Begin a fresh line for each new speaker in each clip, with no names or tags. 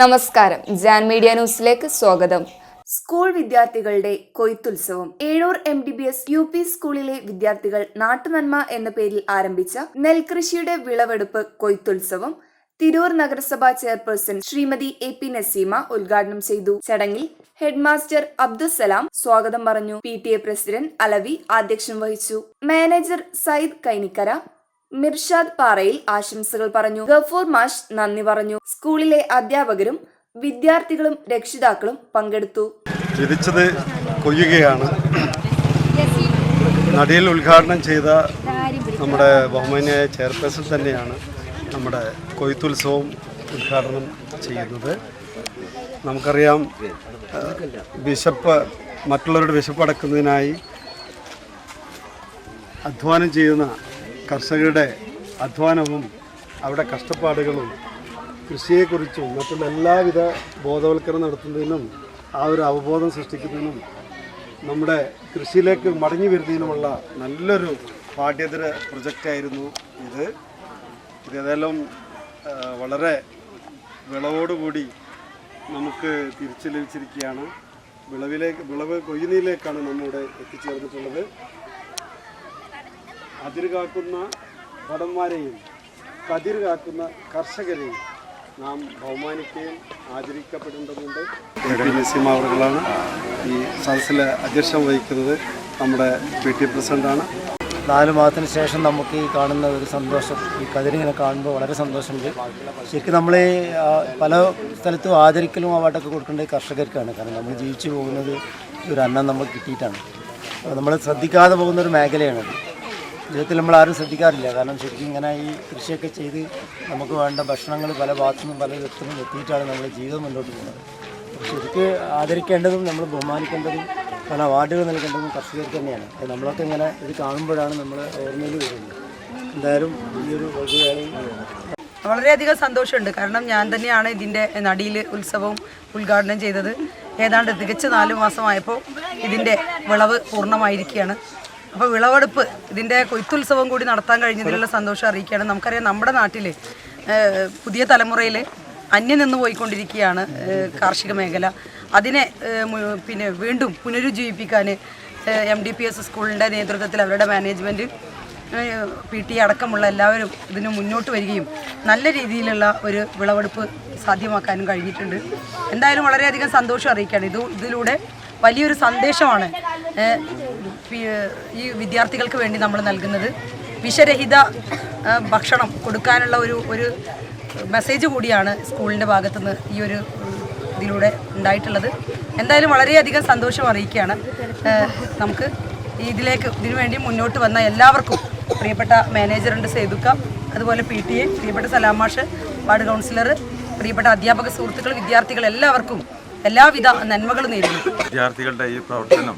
നമസ്കാരം. ജാൻ മീഡിയ ന്യൂസിലേക്ക് സ്വാഗതം. സ്കൂൾ വിദ്യാർത്ഥികളുടെ കൊയ്ത്തുത്സവം. Ezhur M D B S U P സ്കൂളിലെ വിദ്യാർത്ഥികൾ നാട്ടുനന്മ എന്ന പേരിൽ ആരംഭിച്ച നെൽകൃഷിയുടെ വിളവെടുപ്പ് കൊയ്ത്തുത്സവം തിരൂർ നഗരസഭാ chairperson Shrimati A P Naseema ഉദ്ഘാടനം ചെയ്തു. ചടങ്ങിൽ ഹെഡ്മാസ്റ്റർ അബ്ദുസലാം സ്വാഗതം പറഞ്ഞു. P T A president Alavi അധ്യക്ഷം വഹിച്ചു. മാനേജർ സയ്യിദ് കൈനിക്കര മിർഷാദ് പാറയിൽ ആശംസകൾ പറഞ്ഞു. ഗഫൂർ മാഷ് നന്ദി പറഞ്ഞു. സ്കൂളിലെ അധ്യാപകരും വിദ്യാർത്ഥികളും രക്ഷിതാക്കളും പങ്കെടുത്തു.
ചിരിച്ചത് കൊയ്യുകയാണ്. നടിയിൽ ഉദ്ഘാടനം ചെയ്ത നമ്മുടെ ബഹുമാന്യായ ചെയർപേഴ്സൺ തന്നെയാണ് നമ്മുടെ കൊയ്ത്തുത്സവം ഉദ്ഘാടനം ചെയ്യുന്നത്. നമുക്കറിയാം വിശപ്പ് മറ്റുള്ളവരുടെ വിശപ്പ് അടക്കുന്നതിനായി അധ്വാനം ചെയ്യുന്ന കർഷകരുടെ അധ്വാനവും അവരുടെ കഷ്ടപ്പാടുകളും കൃഷിയെക്കുറിച്ചും മറ്റുള്ള എല്ലാവിധ ബോധവൽക്കരണം നടത്തുന്നതിനും ആ ഒരു അവബോധം സൃഷ്ടിക്കുന്നതിനും നമ്മുടെ കൃഷിയിലേക്ക് മടങ്ങി വരുന്നതിനുമുള്ള നല്ലൊരു പാഠ്യേതര പ്രൊജക്റ്റായിരുന്നു ഇത്. ഇത് ഏതായാലും വളരെ വിളവോടുകൂടി നമുക്ക് തിരിച്ചു ലഭിച്ചിരിക്കുകയാണ് വിളവിലേക്ക് വിളവ് കൊയ്യുന്നതിലേക്കാണ് നമ്മുടെ എത്തിച്ചേർന്നിട്ടുള്ളത്. അതിര് കാക്കുന്ന ഭടന്മാരെയും കതിർ കാക്കുന്ന കർഷകരെയും നാം ബഹുമാനിക്കുകയും ആദരിക്കപ്പെടേണ്ടതുണ്ട് എ പി ഈ സദസ്സിലെ അധ്യക്ഷം വഹിക്കുന്നത്. നമ്മുടെ പി ടി പ്രസിഡന്റാണ്
നാല് മാസത്തിന് ശേഷം നമുക്ക് ഈ കാണുന്ന ഒരു സന്തോഷം ഈ കതിരിങ്ങനെ കാണുമ്പോൾ വളരെ സന്തോഷമുണ്ട്. ശരിക്കും നമ്മൾ പല സ്ഥലത്തും ആദരിക്കലും അവാർഡൊക്കെ കൊടുക്കേണ്ടത് കർഷകർക്കാണ്. കാരണം നമ്മൾ ജീവിച്ചു പോകുന്നത് ഈ ഒരു അന്നം നമുക്ക് കിട്ടിയിട്ടാണ്. നമ്മൾ ശ്രദ്ധിക്കാതെ പോകുന്ന ഒരു മേഖലയാണത് ജീവിതത്തിൽ നമ്മൾ ആരും ശ്രദ്ധിക്കാറില്ല. കാരണം ശരിക്കും ഇങ്ങനെ ഈ കൃഷിയൊക്കെ ചെയ്ത് നമുക്ക് വേണ്ട ഭക്ഷണങ്ങൾ പല ഭാഗത്തു പല വ്യക്തിനും എത്തിയിട്ടാണ് നമ്മൾ ജീവിതം മുന്നോട്ട് പോകുന്നത്. ശരിക്കും ആദരിക്കേണ്ടതും നമ്മൾ ബഹുമാനിക്കേണ്ടതും പല അവാർഡുകൾ നൽകേണ്ടതും കർഷകർക്ക് തന്നെയാണ്. നമ്മളൊക്കെ ഇങ്ങനെ ഇത് കാണുമ്പോഴാണ് നമ്മൾ ഓർമ്മയിൽ വരുന്നത്. എന്തായാലും ഈ ഒരു
വളരെയധികം സന്തോഷമുണ്ട്. കാരണം ഞാൻ തന്നെയാണ് ഇതിന്റെ നടിയിൽ ഉത്സവവും ഉദ്ഘാടനം ചെയ്തത്. ഏതാണ്ട് തികച്ച് നാല് മാസമായപ്പോൾ ഇതിന്റെ വിളവ് പൂർണമായിരിക്കുകയാണ്. അപ്പോൾ വിളവെടുപ്പ് ഇതിന്റെ കൊയ്ത്തുത്സവം കൂടി നടത്താൻ കഴിഞ്ഞതിലുള്ള സന്തോഷം അറിയിക്കുകയാണ്. നമുക്കറിയാം നമ്മുടെ നാട്ടിൽ പുതിയ തലമുറയിൽ അന്യം നിന്ന് പോയിക്കൊണ്ടിരിക്കുകയാണ് കാർഷിക മേഖല. അതിനെ പിന്നെ വീണ്ടും പുനരുജ്ജീവിപ്പിക്കാൻ എം ഡി പി എസ് സ്കൂളിന്റെ നേതൃത്വത്തിൽ അവരുടെ മാനേജ്മെന്റ് പി ടി അടക്കമുള്ള എല്ലാവരും ഇതിന് മുന്നോട്ട് വരികയും നല്ല രീതിയിലുള്ള ഒരു വിളവെടുപ്പ് സാധ്യമാക്കാനും കഴിഞ്ഞിട്ടുണ്ട്. എന്തായാലും വളരെയധികം സന്തോഷം അറിയിക്കുകയാണ്. ഇത് ഇതിലൂടെ വലിയൊരു സന്ദേശമാണ് ഈ വിദ്യാർത്ഥികൾക്ക് വേണ്ടി നമ്മൾ നൽകുന്നത്. വിഷരഹിത ഭക്ഷണം കൊടുക്കാനുള്ള ഒരു ഒരു മെസ്സേജ് കൂടിയാണ് സ്കൂളിന്റെ ഭാഗത്തുനിന്ന് ഈ ഒരു ഇതിലൂടെ ഉണ്ടായിട്ടുള്ളത്. എന്തായാലും വളരെയധികം സന്തോഷം അറിയിക്കുകയാണ്. നമുക്ക് ഇതിലേക്ക് ഇതിനുവേണ്ടി മുന്നോട്ട് വന്ന എല്ലാവർക്കും പ്രിയപ്പെട്ട മാനേജറുണ്ട് സേതുക്ക അതുപോലെ പി ടി എ പ്രിയപ്പെട്ട സലാമാഷ് വാർഡ് കൗൺസിലർ പ്രിയപ്പെട്ട അധ്യാപക സുഹൃത്തുക്കൾ വിദ്യാർത്ഥികൾ എല്ലാവർക്കും എല്ലാവിധ നന്മകളും നേരുന്നു.
വിദ്യാർത്ഥികളുടെ ഈ പ്രവർത്തനം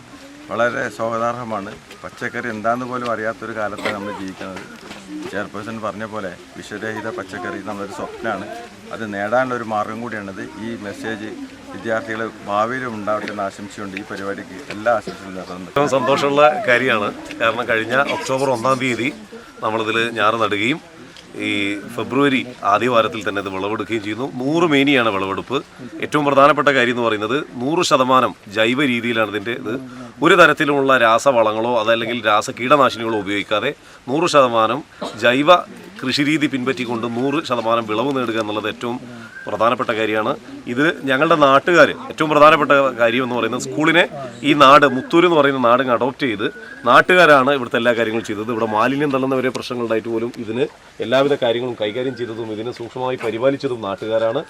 വളരെ സ്വാഗതാർഹമാണ്. പച്ചക്കറി എന്താന്ന് പോലും അറിയാത്തൊരു കാലത്താണ് നമ്മൾ ജീവിക്കുന്നത്. ചെയർപേഴ്സൺ പറഞ്ഞ പോലെ വിഷരഹിത പച്ചക്കറി നമ്മളൊരു സ്വപ്നമാണ് അത് നേടാനുള്ള ഒരു മാർഗം കൂടിയാണിത് ഈ മെസ്സേജ് വിദ്യാർത്ഥികൾ ഭാവിയിലും ഉണ്ടാവട്ടെ എന്ന് ആശംസയുണ്ട് ഈ പരിപാടിക്ക് എല്ലാ ആശംസകളും നേർന്നുണ്ട്
ഏറ്റവും സന്തോഷമുള്ള കാര്യമാണ്. കാരണം കഴിഞ്ഞ ഒക്ടോബർ ഒന്നാം തീയതി നമ്മളിതിൽ ഞാറ് നടുകയും ഈ ഫെബ്രുവരി ആദ്യ വാരത്തിൽ തന്നെ ഇത് വിളവെടുക്കുകയും ചെയ്യുന്നു. നൂറ് മേനിയാണ് വിളവെടുപ്പ്. ഏറ്റവും പ്രധാനപ്പെട്ട കാര്യം എന്ന് പറയുന്നത് നൂറ് ശതമാനം ജൈവ രീതിയിലാണ് ഇതിന്റെ ഇത്. ഒരു തരത്തിലുമുള്ള രാസവളങ്ങളോ അതല്ലെങ്കിൽ രാസ കീടനാശിനികളോ ഉപയോഗിക്കാതെ നൂറ് ശതമാനം ജൈവ കൃഷിരീതി പിൻപറ്റിക്കൊണ്ട് നൂറ് ശതമാനം വിളവ് നേടുക എന്നുള്ളത് ഏറ്റവും പ്രധാനപ്പെട്ട കാര്യമാണ്. ഇത് ഞങ്ങളുടെ നാട്ടുകാർ ഏറ്റവും പ്രധാനപ്പെട്ട കാര്യം എന്ന് പറയുന്നത് സ്കൂളിനെ ഈ നാട് മുത്തൂർ എന്ന് പറയുന്ന നാട് അഡോപ്റ്റ് ചെയ്ത് നാട്ടുകാരാണ് ഇവിടുത്തെ എല്ലാ കാര്യങ്ങളും ചെയ്തത്. ഇവിടെ മാലിന്യം തള്ളുന്ന വരെ പ്രശ്നങ്ങളുണ്ടായിട്ട് പോലും ഇതിന് എല്ലാവിധ കാര്യങ്ങളും കൈകാര്യം ചെയ്തതും ഇതിനെ സൂക്ഷ്മമായി പരിപാലിച്ചതും നാട്ടുകാരാണ്.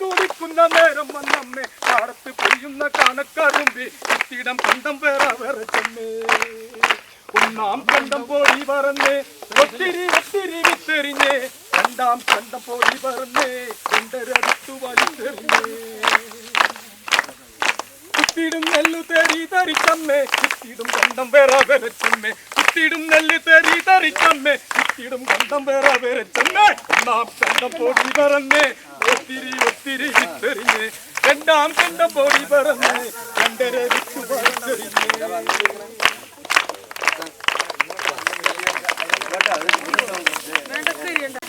കുടിക്കുന്ന നേരം വന്നമ്മേ. പാടത്ത് പൊഴിയുന്ന കണക്കറുമ്പി ഇത്തിടം കണ്ടം വേറെ വേറെ ചെന്നേ ഒന്നാം കണ്ടം പോയി പറന്നേ ഒത്തിരി ഒത്തിരി വിത്തെറിഞ്ഞേ. രണ്ടാം കണ്ടം പോയി പറന്നേ രണ്ടരടുത്തു വലിച്ചെറിഞ്ഞേ. കുത്തിയിടും നെല്ലു തേരി തരിച്ചമ്മേ കുത്തിയിടും കണ്ടം വേറെ വരച്ചമ്മേ കുത്തിയിടും നെല്ല് തേരി തരിച്ചമ്മേ കുത്തിയിടും കണ്ടം വേറെ വരച്ചമ്മേ ഒന്നാം കണ്ടം പൊടി പറന്നേ. ഒത്തിരി ഒത്തിരി വിത്തെറിഞ്ഞേ. രണ്ടാം കണ്ടം പൊടി പറന്നേ. രണ്ടര വിത്തു വലിച്ചെറിഞ്ഞേ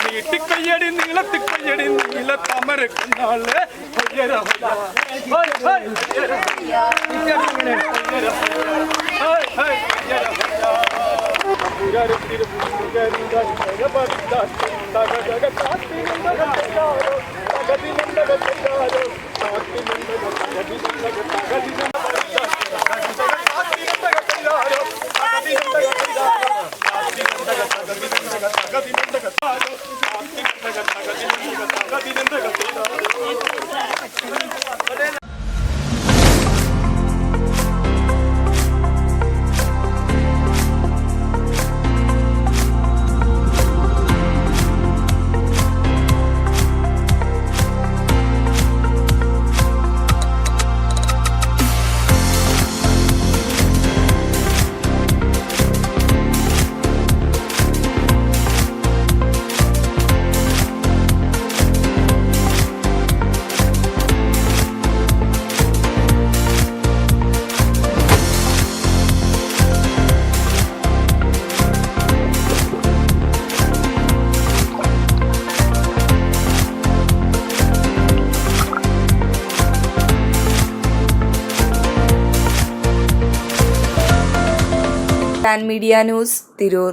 നീട്ടിക്കയ്യടി നീളത്തിക്കയ്യടി നീല താമര കണ്ണാൾ. ഉയര ഹോയ്, ഹോയ്, ഉയര. തമ്പുരാരെത്തിരു മുരുകനുണ്ടായി ജഗപരിതാൻ.
Pan media news Tirur